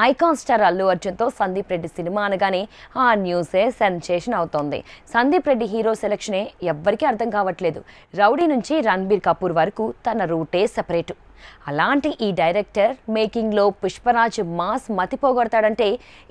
Icon star Allu అర్జున్తో Sandeep Reddy cinema అనగానే ఆ న్యూసే సెన్సేషన్ అవుతోంది. సందీప్ రెడ్డి హీరో సెలక్షనే ఎవ్వరికీ అర్థం కావట్లేదు. రౌడీ నుంచి రణబీర్ కపూర్ వరకు తన రూటే సెపరేటు. అలాంటి ఈ డైరెక్టర్ మేకింగ్లో పుష్పరాజ్ మాస్ మతిపోగొడతాడంటే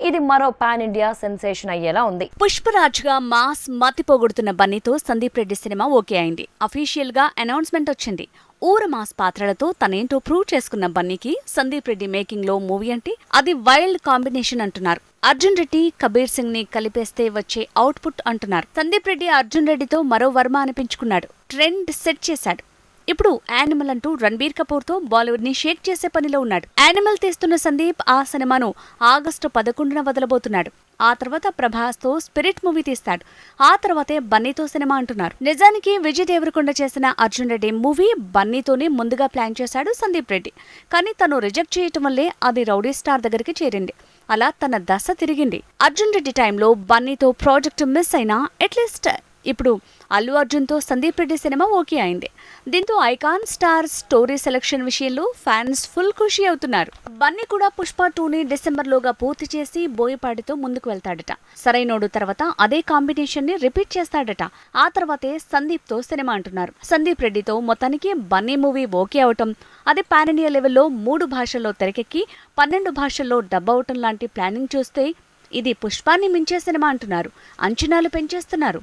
ఇది మరో పాన్ ఇండియా సెన్సేషన్ అయ్యేలా ఉంది. పుష్పరాజ్గా మాస్ మతి పోగొడుతున్న బన్నీతో సందీప్ రెడ్డి సినిమా ఓకే అయింది. అఫీషియల్గా అనౌన్స్మెంట్ వచ్చింది. ఊర మాస్ పాత్రలతో తనేంటో ప్రూవ్ చేసుకున్న బన్నీకి సందీప్ రెడ్డి మేకింగ్లో మూవీ అంటే అది వైల్డ్ కాంబినేషన్ అంటున్నారు. అర్జున్ రెడ్డి కబీర్ సింగ్ని కలిపేస్తే వచ్చే అవుట్పుట్ అంటున్నారు. సందీప్ రెడ్డి అర్జున్ రెడ్డితో మరో వర్మ అనిపించుకున్నాడు. ట్రెండ్ సెట్ చేశాడు. ఇప్పుడు యానిమల్ అంటూ రణబీర్ కపూర్తో బాలీవుడ్ని షేక్ చేసే పనిలో ఉన్నాడు. యానిమల్ తీస్తున్న సందీప్ ఆ సినిమాను ఆగస్టు పదకొండున వదలబోతున్నాడు. ఆ తర్వాత ప్రభాస్తో స్పిరిట్ మూవీ తీస్తాడు. ఆ తర్వాతే బన్నీతో సినిమా అంటున్నారు. నిజానికి విజయ్ దేవరకొండ చేసిన అర్జున్ రెడ్డి మూవీ బన్నీతోనే ముందుగా ప్లాన్ చేశాడు సందీప్ రెడ్డి. కానీ తను రిజెక్ట్ చేయటం వల్లే అది రౌడీ స్టార్ దగ్గరికి చేరింది. అలా తన దశ తిరిగింది. అర్జున్ రెడ్డి టైంలో బన్నీతో ప్రాజెక్ట్ మిస్ అయినా అట్లీస్ట్ ఇప్పుడు అల్లు అర్జున్తో సందీప్ రెడ్డి సినిమా ఓకే అయింది. దీంతో ఐకాన్ స్టార్ స్టోరీ సెలక్షన్ విషయంలో ఫ్యాన్స్ ఫుల్ ఖుషి అవుతున్నారు. బన్నీ కూడా పుష్ప టూని డిసెంబర్లోగా పూర్తి చేసి బోయపాటితో ముందుకు వెళ్తాడట. సరైనోడు తర్వాత అదే కాంబినేషన్ని రిపీట్ చేస్తాడట. ఆ తర్వాతే సందీప్తో సినిమా అంటున్నారు. సందీప్ రెడ్డితో మొత్తానికి బన్నీ మూవీ ఓకే అవటం అది పాన్ ఇండియా లెవెల్లో మూడు భాషల్లో తెరకెక్కి పన్నెండు భాషల్లో డబ్ అవటం లాంటి ప్లానింగ్ చూస్తే ఇది పుష్పాన్ని మించే సినిమా అంటున్నారు. అంచనాలు పెంచేస్తున్నారు.